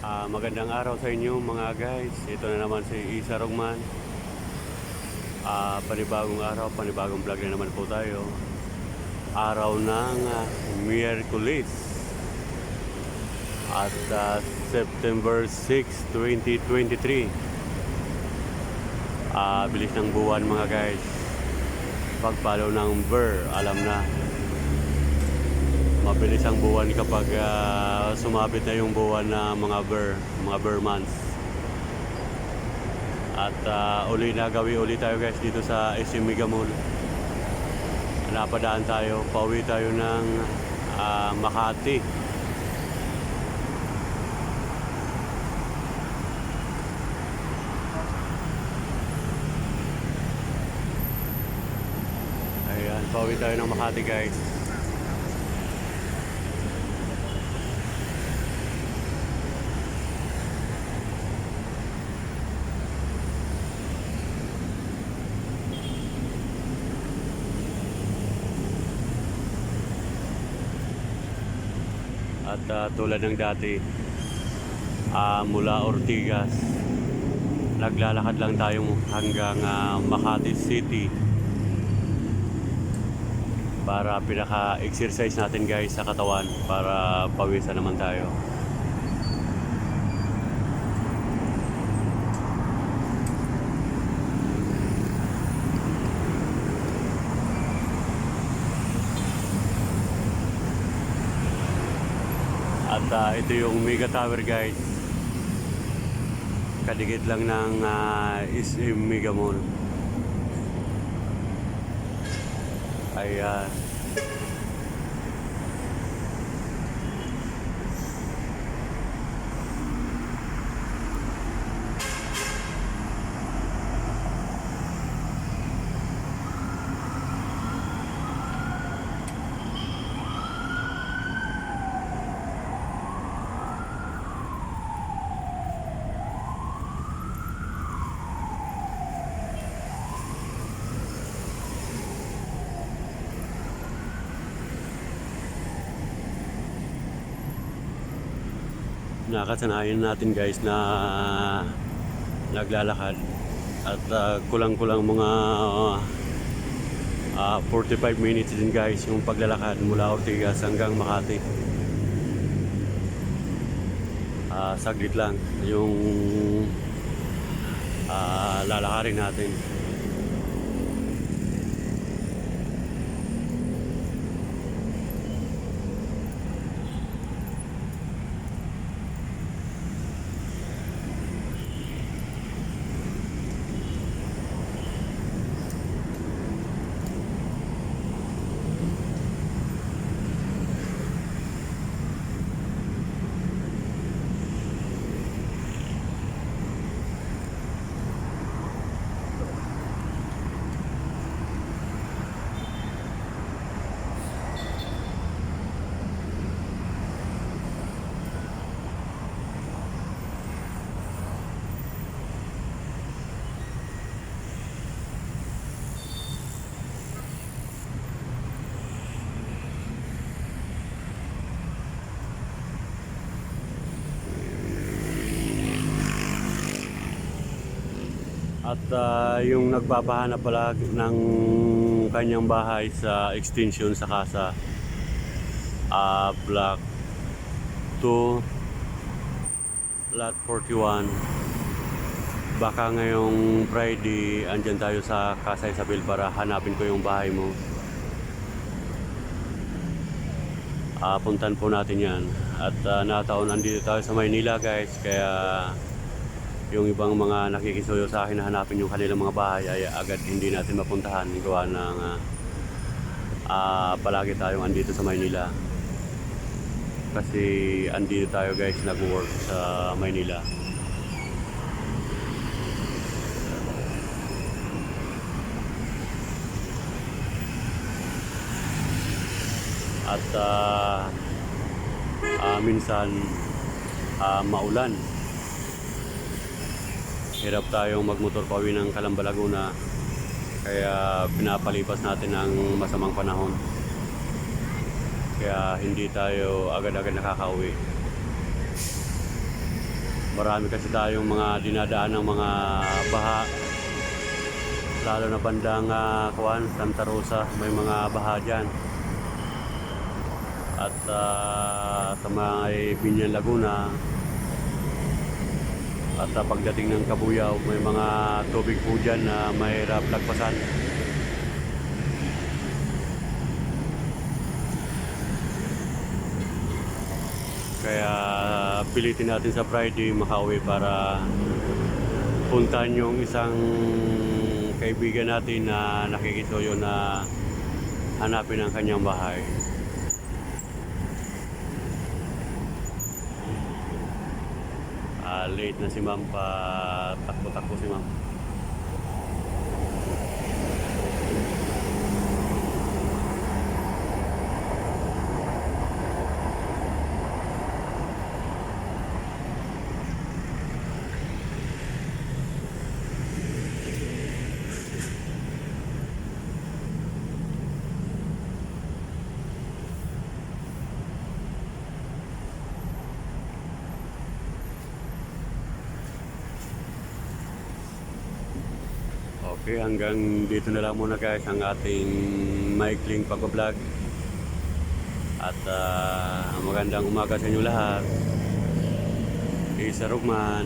Ah, magandang araw sa inyo mga guys. Ito na naman si Isa Rogman. Ah, panibagong araw, panibagong vlog na naman po tayo. Araw ng ah, Miyerkules. At ah, September 6, 2023. Ah, bilis ng buwan mga guys. Pagpalo ng Burr, alam na. Mabilis ang buwan kapag ah, sumabit na yung buwan na mga Burr, mga Burr months. At ah, uli na gawi uli tayo guys dito sa SM Mega Mall. Napadaan tayo, pauwi tayo ng ah, Makati. Ayan, pauwi tayo ng Makati guys. At ah, tulad ng dati, ah, mula Ortigas, naglalakad lang tayo hanggang ah, Makati City para pinaka-exercise natin guys sa katawan para pawisan naman tayo. Ah, ito yung Mega Tower guys. Kadigit lang ng uh, SM Mega Mall. Ayan. Nakasanayan natin guys na naglalakad at ah, kulang-kulang mga ah, 45 minutes din guys yung paglalakad mula Ortigas hanggang Makati. Ah, saglit lang yung ah, lalakarin natin At ah, yung nagpapahanap pala ng kanyang bahay sa extension sa casa, ah block 2, lot 41. Baka ngayong Friday, andyan tayo sa Casa Isabel para hanapin ko yung bahay mo. Ah, puntan po natin yan. At ah, nataon andito tayo sa Maynila guys, kaya yung ibang mga nakikisuyo sa akin na hanapin yung kanilang mga bahay ay agad hindi natin mapuntahan. Gawa ng ah, ah, palagi tayong andito sa Maynila. Kasi andito tayo guys nag-work sa Maynila. At ah, ah, minsan ah, maulan hirap tayong magmotor pauwi ng Calamba, Laguna kaya pinapalipas natin ang masamang panahon kaya hindi tayo agad-agad nakakauwi Marami kasi tayong mga dinadaan ng mga baha. Lalo na bandang uh, Kuan, Santa Rosa, may mga baha dyan. At ah, sa may Binyan Laguna, at ah, pagdating ng Kabuyaw, may mga tubig po dyan na mahirap lagpasan. Kaya pilitin natin sa Friday makauwi para puntahan yung isang kaibigan natin na nakikisuyo na hanapin ang kanyang bahay. Late na si ma'am pa takbo-takbo si ma'am. Okay, hanggang dito na lang muna guys ang ating maikling pag-vlog. At ah, magandang umaga sa inyo lahat. Isa Rugman.